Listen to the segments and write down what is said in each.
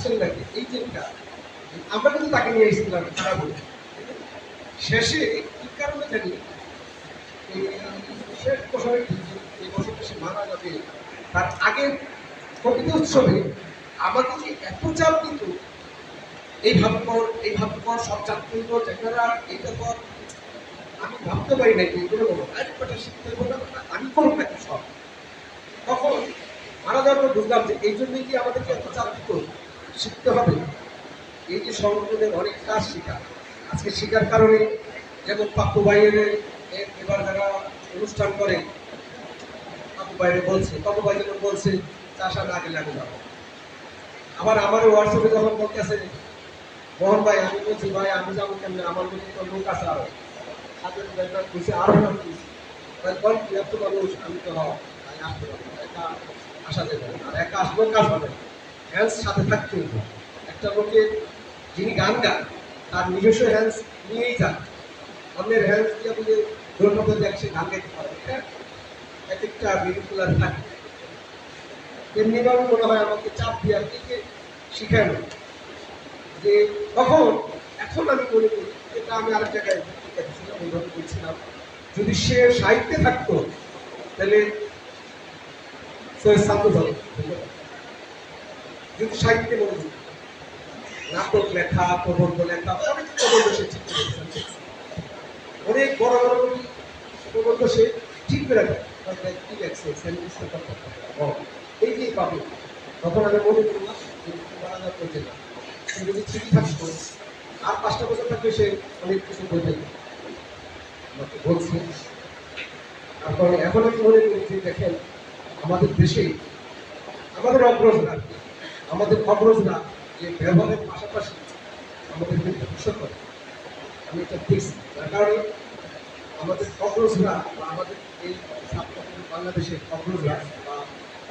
আসলে নাকি এই এটা, আমরা কিন্তু তাকে নিয়ে এসেছিলাম খারাপ বলে শেষে কি কারণে জানি শেষ বছরে এই বছরটা সে মারা যাবে তার আগের কবিতা উৎসবে আমাকে যে এত চাপ দিত এই ভাব কর এই ভাব কর সব চাকরি কর যেখানে এটা কর। আমি ভাবতে পারি না এগুলো বলো আরেকটা শিখতে বলো আমি করব নাকি সব? তখন মারা যাওয়ার পর বুঝলাম যে এই জন্যই কি আমাদেরকে এত চাপ দিত। শিখতে হবে। এই যে সংগঠনের অনেক কাজ শেখা। আজকে শেখার কারণে যেমন পাপ্পু বাইরে এবার যারা অনুষ্ঠান করে, পাপ্পু বাইরে বলছে, পাপ্পু যখন বলছে চাষা না গেলে আমি যাব আবার আমার হোয়াটসঅ্যাপে যখন বলতেছে, মোহন ভাই, আমি বলছি, ভাই, আমি যাব কেমন? আমার মধ্যে তো লোক আছে আরও। খুশি আরও না খুশি মানুষ আমি তো হও আমি আসতে পারব। একা আসা যাবে। আর একা আসলেও কাজ হবে হ্যান্ডস সাথে থাকতে হবে একটা লোকের যিনি গান গান তার নিজস্ব হ্যান্ডস নিয়েই যান অন্যের হ্যান্ডস দিয়ে বলে ধরে মতো দেখ, সে গান গাইতে পারে এক একটা বিরুকুলার থাকে। তেমনিভাবে মনে হয় আমাকে চাপ দিয়ে আর কি শিখানো যে তখন, এখন আমি মনে করি এটা আমি আরেক জায়গায় এইভাবে বলছিলাম যদি সে সাহিত্যে থাকতো, তাহলে সৈয়দ সান্দু হবে যদি সাহিত্যে মনে নাটক লেখা, প্রবন্ধ লেখা, অনেক প্রবন্ধ সে ঠিক করে অনেক বড় বড় প্রবন্ধ সে ঠিক করে হয়তো কি লেখছে? এই যে পাবে। তখন আমি মনে করলাম যাওয়ার প্রয়োজন না। সে যদি ঠিক থাকতো আর পাঁচটা বছর থাকলে সে অনেক কিছু বলতে আমাকে বলছে। তারপরে এখন আমি মনে করি দেখেন, আমাদের দেশে, আমাদের অগ্রজরা আমাদের অগ্রজরা যে ব্যবহারের পাশাপাশি আমাদের ধ্বংস করে আমি এটা দেখছি তার কারণে আমাদের অগ্রজরা বা আমাদের এই বাংলাদেশের অগ্রজরা বা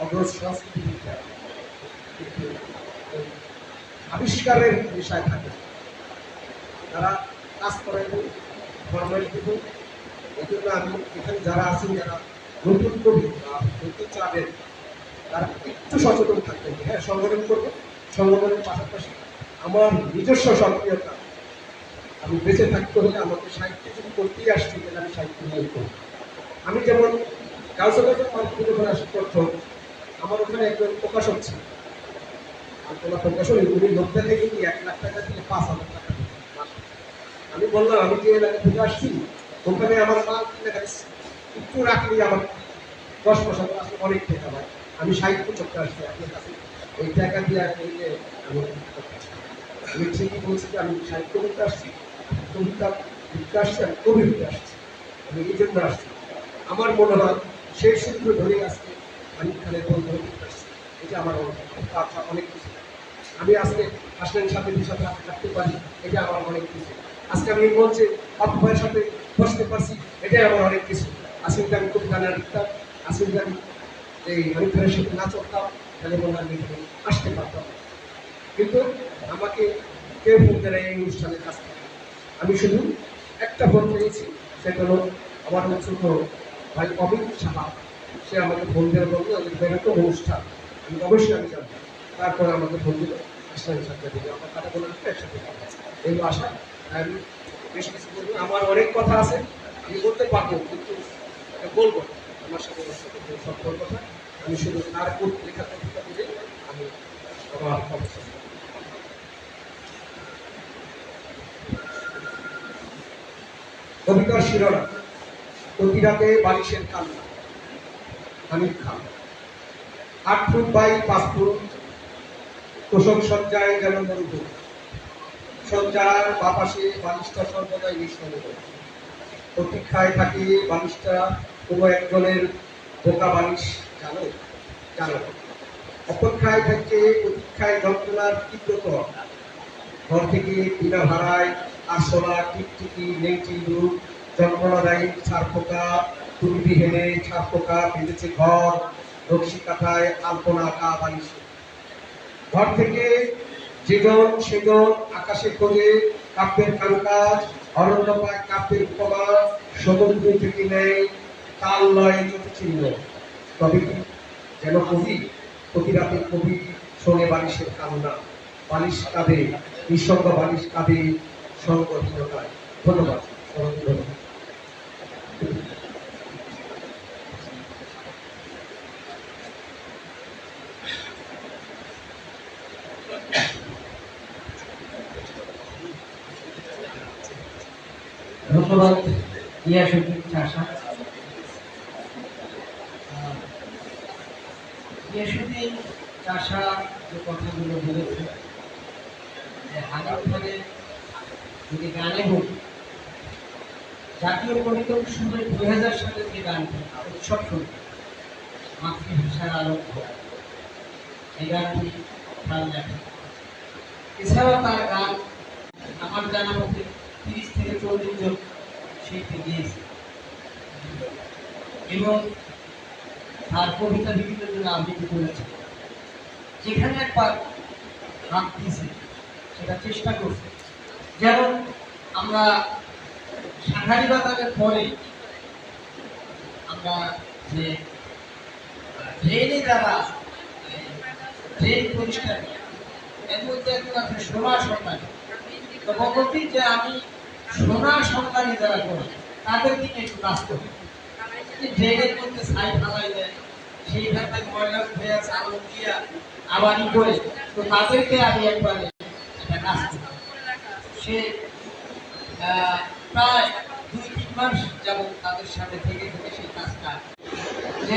অগ্রজ সংস্কৃতি আবিষ্কারের বিষয় থাকে। তারা কাজ করেন ফর্মালিটি এই জন্য আমি এখানে যারা আছেন, যারা নতুন কবি বা নতুন চাবেন তারা একটু সচেতন থাকবেন হ্যাঁ সংগঠন করব, সংগঠনের পাশাপাশি আমার নিজস্ব সক্রিয়তা আমি বেঁচে থাকতে হলে আমাকে সাহিত্য যদি করতেই আসছি তাহলে আমি সাহিত্য নিয়ে করব। আমি যেমন কাউন্সিলর মার্কেটে করে আসি প্রথম আমার ওখানে একজন প্রকাশক ছিল। কোনো প্রকাশক উনি থেকে কি এক লাখ টাকা থেকে পাঁচ হাজার টাকা আমি বললাম, আমি যে এলাকা থেকে আসছি, ওখানে আমার মাল কিনে একটু রাখলে আমার দশ পয়সা অনেক টাকা হয় আমি সাহিত্য করতে আসছি আপনার কাছে ওই টাকা দিয়ে যে আমি ঠিকই বলছি যে আমি সাহিত্য করতে আসছি, কবিতা লিখতে আসছি, আমি কবি হতে আসছি, আমি এই জন্য আসছি। আমার মনে হয় সেই সূত্র ধরে আজকে আমি এখানে বন্ধ করতে আসছি। এটা আমার আচ্ছা অনেক কিছু। আমি আজকে হাসনের সাথে সাথে থাকতে পারি, এটা আমার অনেক কিছু। আজকে আমি বলছি অপয়ের সাথে বসতে পারছি, এটাই আমার অনেক কিছু। যদি আমি কবিতা না লিখতাম যদি আমি এই অনিফের সাথে না চলতাম তাহলে মনে আমি আসতে পারতাম কিন্তু আমাকে কেউ ফোন দেয় এই অনুষ্ঠানের কাছ থেকে। আমি শুধু একটা ফোন পেয়েছি, সেটা হলো আমার ছোট ভাই অমিত সাহা। সে আমাকে ফোন দিয়ে বলল যে এরকম অনুষ্ঠান, আমি অবশ্যই আমি যাব তারপরে আমাকে ফোন দিল ইসলামের সাথে দিল আমার কথা বলে একসাথে যাব। এই আশা আমি বেশ কিছু আমার অনেক কথা আছে, আমি বলতে পারব, কিন্তু বলব না। সাথে সাথে না আমি শুধু তার লেখা আমি আমার কবিতার শিরোনাম প্রতি রাতে বালিশের কান্না খান। আট ফুট বাই পাঁচ ফুট, তোষক সজ্জায় যেন মরুভূ সজ্জার বাপাশে বালিশটা সর্বদাই প্রতীক্ষায় থাকে বালিশটা কোনো একজনের বোকা বালিশ জানো? জানো? অপেক্ষায় থাকে প্রতীক্ষায় যন্ত্রণার তীব্রতর। ঘর থেকে বিনা ভাড়ায় আরশোলা টিকটিকি নেংটি রূপ যন্ত্রণাদায়ী ছাড় পোকা তুলবি হেনে ছাড় পোকা বেঁধেছে ঘর, রক্সি কাঠায় আলপনা আঁকা বালিশে। ঘর থেকে যেজন সেজন আকাশে খোঁজে কাব্যের কারুকাজ অরণ্য পায় কাব্যের উপমা, সমুদ্র থেকে নেয় তাল লয় চিহ্ন তবে কি যেন কবি প্রতি রাতে কবি শোনে বালিশের কান্না। বালিশ কাঁধে নিঃসঙ্গ বালিশ কাঁধে সংগঠনতায় ধন্যবাদ ধন্যবাদ। ধন্যবাদ ইয়াসুদ্দিন চাষা ইয়াসুদ্দিন চাষা যে কথাগুলো বলেছে যে হাজার ধরে যদি গানে হোক, জাতীয় কবিতা উৎসবের দুই হাজার সালের যে গানটি, উৎসব শুরু মাতৃভাষার আরম্ভ এই গানটি তার লেখা। এছাড়াও তার গান আমার জানা মতে তিরিশ থেকে চল্লিশ জন শিল্পী গিয়েছে এবং তার কবিতা বিভিন্ন জন আবৃত্তি করেছে যেখানে একবার হাত দিয়েছে সেটা চেষ্টা করছে। যেমন আমরা সাঁঘারি বাতানের পরে আমরা যে ট্রেনে যারা ট্রেন পরিষ্কার করে, এর মধ্যে আছে সোনা সন্তান তো বলছি যে আমি সোনা সন্তানি যারা করে তাদেরকে নিয়ে একটু কাজ করি। ড্রেনের মধ্যে ছাই ফালাই দেয়। সেইখান ময়লা ধুয়ে চালু দিয়া আবার করে। তো তাদেরকে আমি একবারে সে প্রায় দুই তিন মাস যেমন তাদের সাথে থেকে থেকে সেই কাজটা যে